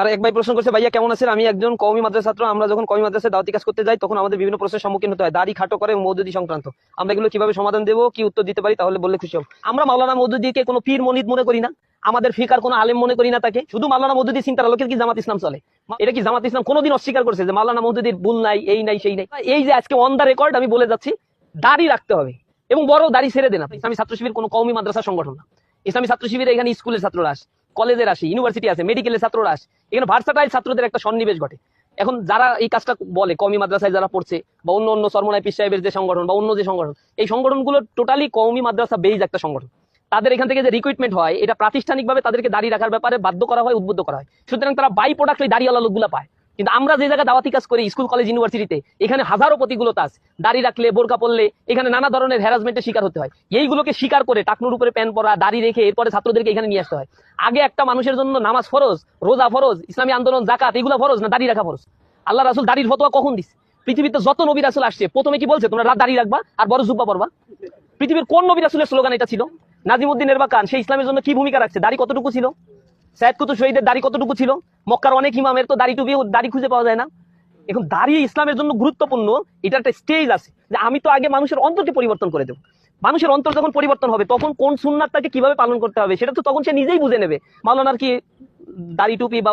আর এক ভাই প্রশ্ন করছে, ভাইয়া, কেমন আছেন? আমি একজন কওমি মাদ্রাসা ছাত্র। আমরা যখন কওমি মাদ্রাসায় দাওয়াতি কাজ করতে যাই, তখন আমাদের বিভিন্ন প্রশ্নের সম্মুখীন হতে হয়। দাড়ি খাটো করে মৌদুদি সংক্রান্ত। আমরা এগুলো কীভাবে সমাধান দেবো? কি উত্তর দিতে পারি? তাহলে বললে খুশি হব। আমরা মাওলানা মৌদুদিকে কোনো পীর মনিদ মনে করি না। আমাদের ফিকার কোনো আলেম মনে করি না তাকে। শুধু মাওলানা মৌদুদি চিন্তার আলোকে কি জামাত ইসলাম চলে? এটা কি জামাত ইসলাম কোনোদিন অস্বীকার করছে যে মাওলানা মৌদুদির ভুল নাই, এই নাই, সেই নাই? এই যে আজকে অন দা রেকর্ড আমি বলে যাচ্ছি, দাড়ি রাখতে হবে এবং বড় দাড়ি ছেড়ে দেন ইসলামী ছাত্র শিবির কোনো কওমি মাদ্রাসা সংগঠন না। ইসলামী ছাত্র শিবির এখানে স্কুলের ছাত্ররা আসে। কলেজের আসে ইউনিভার্সিটি আসে মেডিকেলের ছাত্ররা আসে। এখানে ভার্সাটাইল ছাত্রদের একটা সন্নিবেশ ঘটে। এখন যারা এই কাজটা বলে কমি মাদ্রাসায় যারা পড়ছে, বা অন্য অন্য সরমনায় পিস সাহেবের যে সংগঠন, বা অন্য যে সংগঠন, এই সংগঠনগুলো টোটালি কমি মাদ্রাসা বেইজ একটা সংগঠন। তাদের এখান থেকে যে রিক্রুটমেন্ট হয়, এটা প্রাতিষ্ঠানিকভাবে তাদেরকে দাঁড়িয়ে রাখার ব্যাপারে বাধ্য করা হয়, উদ্বুদ্ধ করা হয়। সুতরাং তারা বাই প্রোডাক্ট দাঁড়িয়েওয়ালা লোকগুলো পায়। কিন্তু আমরা যে জায়গায় দাওয়াতি কাজ করি, স্কুল, কলেজ, ইউনিভার্সিটিতে, এখানে হাজারো প্রতিকূলতা আছে। দাড়ি রাখলে, বোরকা পড়লে এখানে নানা ধরনের হ্যারাসমেন্টের শিকার হতে হয়। এইগুলোকে স্বীকার করে টাকনুর উপরে প্যান পরা, দাড়ি রেখে এরপরে ছাত্রদেরকে এখানে নিয়ে আসতে হয়। আগে একটা মানুষের জন্য নামাজ ফরজ, রোজা ফরজ, ইসলামী আন্দোলন জাকাত এগুলো ফরজ না দাড়ি রাখা ফরজ? আল্লাহ রাসুল দাড়ির ফতোয়া কখন দিস পৃথিবীতে যত নবী রাসুল আসছে, প্রথমে কি বলছে, তোমরা রাত দাড়ি রাখবা আর বড় জুব্বা পরবা পৃথিবীর কোন নবী রাসুলের স্লোগান এটা ছিল? নাজিমুদ্দিন এরবাকান সেই ইসলামের জন্য কি ভূমিকা রাখছে? দাড়ি কতটুকু ছিল? সাইদ কুতুব শহীদের দাড়ি কতটুকু ছিল? মক্কার অনেক ইমামের তো দাড়ি টুপি দাড়ি খুঁজে পাওয়া যায় না। এখন দাড়ি ইসলামের জন্য গুরুত্বপূর্ণ এটা একটা স্টেজ আছে যে আমি তো আগে মানুষের অন্তরকে পরিবর্তন করে দেবো। মানুষের অন্তর যখন পরিবর্তন হবে, তখন কোন সুন্নার তাকে কীভাবে পালন করতে হবে, সেটা তো তখন সে নিজেই বুঝে নেবে। মালনার কি দাড়ি টুপি বা